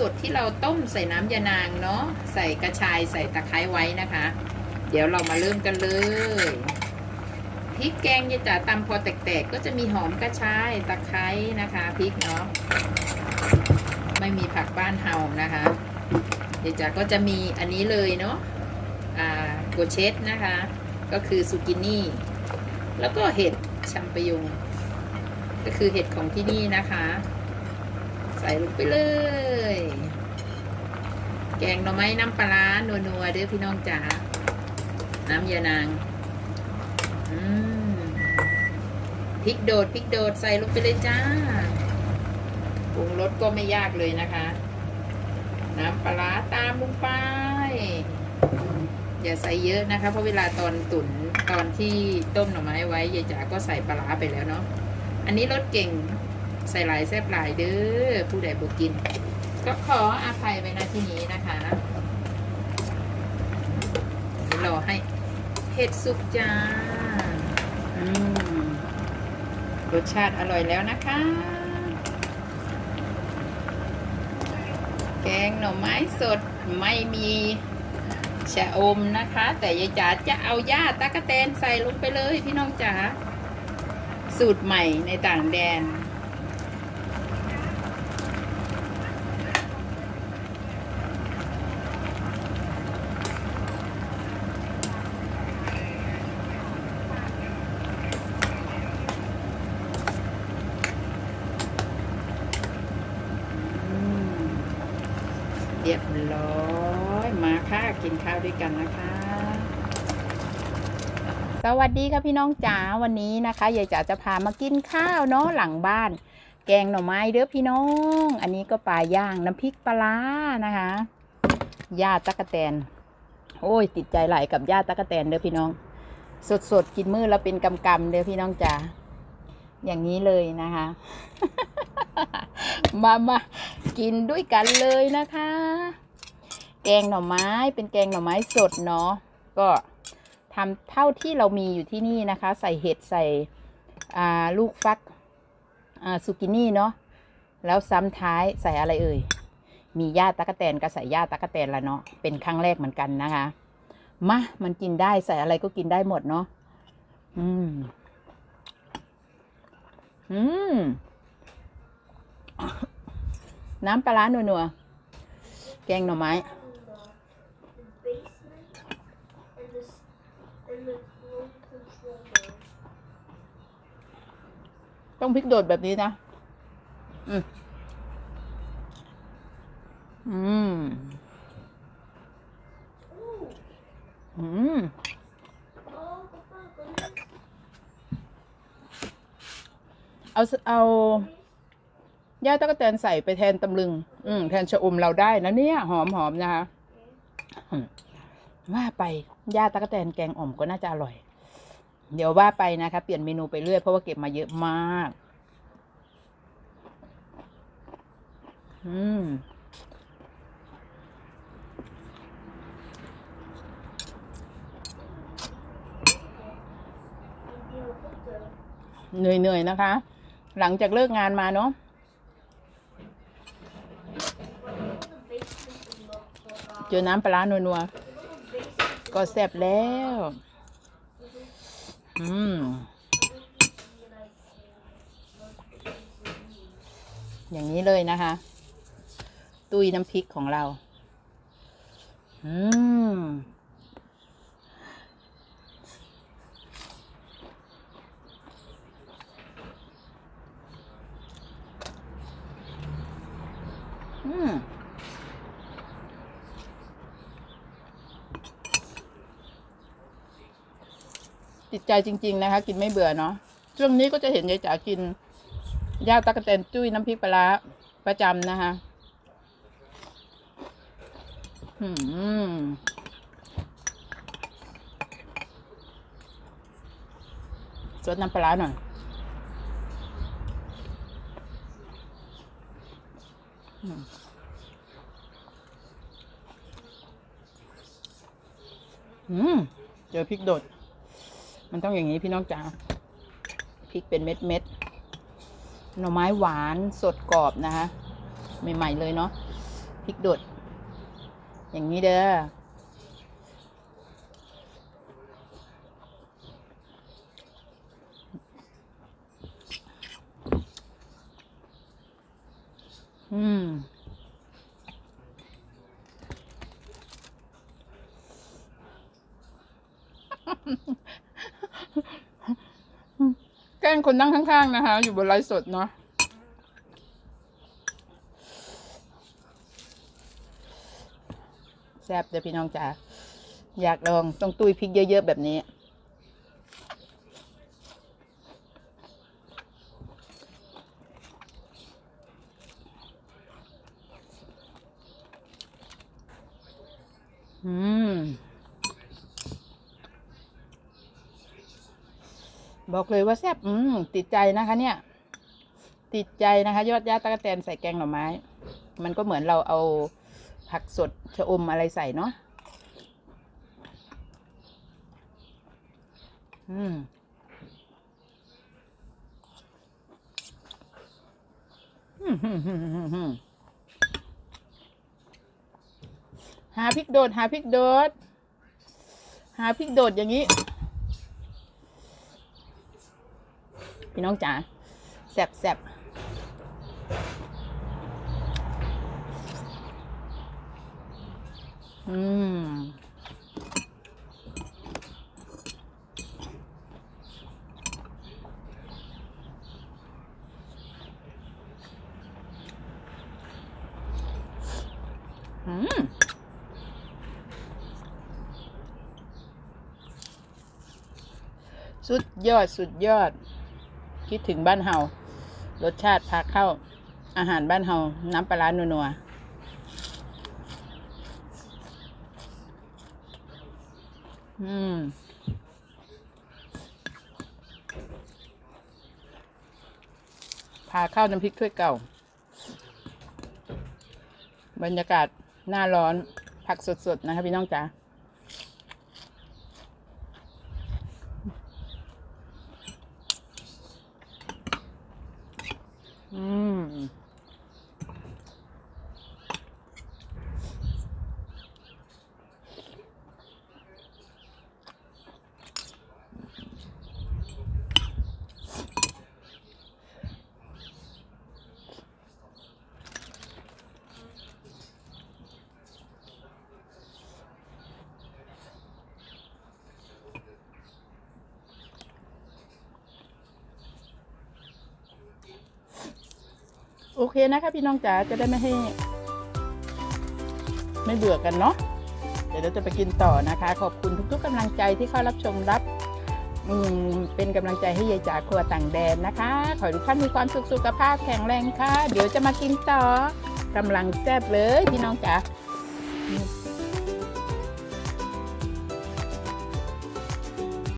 สดที่เราต้มใส่น้ำยานางเนาะใส่กระชายใส่ตะไคร้ไว้นะคะ เดี๋ยวเรามาเริ่มกันเลยพริกแกงยายจ๋าตำพอแตกๆ ก็จะมีหอมกระชายตะไคร้นะคะพริกเนาะไม่มีผักบ้านเฮานะคะยายจ๋าก็จะมีอันนี้เลยเนาะอ่าโกเชตนะคะ ก็คือซูกินี่ แล้วก็เห็ดชัมปยงก็คือเห็ดของที่นี่นะคะ ใส่ลงไปเลย แกงหน่อไม้น้ำปลาร้านัวๆเด้อพี่น้องจ๋า น้ำยานางพริกโดดพริกโดดใส่ลงไปเลยจ้าปรุงรสก็ไม่ยากเลยนะคะ น้ำปลาร้าตามลงไป อย่าใส่เยอะนะคะ เพราะเวลาตอนตุ๋นตอนที่ต้มหน่อไม้ไว้ยายจ๋าก็ใส่ปลาร้าไปแล้วเนาะ อันนี้รสเก่ง ใส่หลายแซ่บหลายเด้อผู้ใดบ่กิน ก็ขออาภัยไว้นะที่นี้นะคะรอให้เห็ดสุกจ้ารสชาติอร่อยแล้วนะคะ แกงหน่อไม้สดไม่มีชะอมนะคะ แต่ยายจ๋าจะเอาย่าตะกะแตนใส่ลงไปเลยพี่น้องจ๋าสูตรใหม่ในต่างแดน อืมเรียบร้อยมาค่ะ กินข้าวด้วยกันนะคะ สวัสดีค่ะพี่น้องจ๋าวันนี้นะคะยายจ๋าจะพามากินข้าวเนาะหลังบ้าน แกงหน่อไม้เด้อพี่น้อง อันนี้ก็ปลาย่างน้ำพริกปลานะคะย่าตะกะแตน โอ้ย ติดใจหลายกับย่าตะกะแตนเด้อพี่น้อง สดสดๆกินมือแล้วเป็นกำกำๆเด้อพี่น้องจ๋าอย่างนี้เลยนะคะ มามากินด้วยกันเลยนะคะ แกงหน่อไม้เป็นแกงหน่อไม้สดเนาะก็ทำเท่าที่เรามีอยู่ที่นี่นะคะ ใส่เห็ดใส่ลูกฟักซูกินี่เนาะแล้วซ้ำท้ายใส่อะไรเอ่ย มีหญ้าตะกะแตนก็ใส่หญ้าตะกะแตนละเนาะเป็นครั้งแรกเหมือนกันนะคะมามันกินได้ใส่อะไรก็กินได้หมดเนาะอืมอืมน้ำปลาร้านัวๆแกงหน่อไม้ ต้องพริกโดดแบบนี้นะ อืมอืมอืมเอาเอาย่าตะกะแตนใส่ไปแทนตำลึง อืมแทนชะอมเราได้นะเนี่ย หอมหอมนะคะว่าไปย่าตะกะแตนแกงอ่อมก็น่าจะอร่อย เดี๋ยวว่าไปนะคะ เปลี่ยนเมนูไปเรื่อยเพราะว่าเก็บมาเยอะมาก อืมเหนื่อยๆนะคะ หลังจากเลิกงานมาเนาะเจอน้ำปลาร้านัวๆก็แซ่บแล้ว อืมอย่างนี้เลยนะคะ ตุยน้ำพริกของเรา อืม อืม ติดใจจริง ๆนะคะ กินไม่เบื่อเนาะช่วงนี้ก็จะเห็นยายจ๋ากินย่าตะกะแตนจุ้ยน้ำพริกปลาประจำนะคะอืมสดน้ำปลาหน่อยอืม เจอพริกโดด มันต้องอย่างนี้พี่น้องจ๋าพริกเป็นเม็ดเม็ดหน่อไม้หวานสดกรอบนะคะใหม่ ๆ เลยเนาะพริกดด อย่างนี้เด้ออืม แก ล้งคนนั่งข้างๆนะคะ อยู่บนไลฟ์สดเนาะแซ่บเดี๋ยวพี่น้องจ๋าอยากลองต้องตุ้ยพริกเยอะๆแบบนี้ อืม บอกเลยว่าแซ่บอืมติดใจนะคะ เนี่ย ติดใจนะคะ ยอดยาตะกะแตนใส่แกงหน่อไม้ มันก็เหมือนเราเอาผักสดชะอมอะไรใส่เนาะอืมฮึมฮึมฮึมฮึมหาพริกโดด หาพริกโดด หาพริกโดดอย่างนี้ พี่น้องจ๋าแซ่บแซ่บอืมอืมสุดยอด สุดยอด คิดถึงบ้านเฮารสชาติพาเข้าอาหารบ้านเฮาน้ำปลาร้านัวๆอืมพาเข้าน้ำพริกถ้วยเก่า บรรยากาศหน้าร้อน ผักสดๆ นะคะพี่น้องจ๋า อืม โอเคนะคะพี่น้องจ๋าจะได้ไม่ให้ ไม่เบื่อกันเนาะเดี๋ยวเราจะไปกินต่อนะคะ ขอบคุณทุกๆกำลังใจที่เข้ารับชมรับอืมเป็นกำลังใจให้ยายจ๋าครัวต่างแดนนะคะ ขอให้ทุกท่านมีความสุขสุขภาพแข็งแรงค่ะ เดี๋ยวจะมากินต่อกำลังแซ่บเลยพี่น้องจ๋า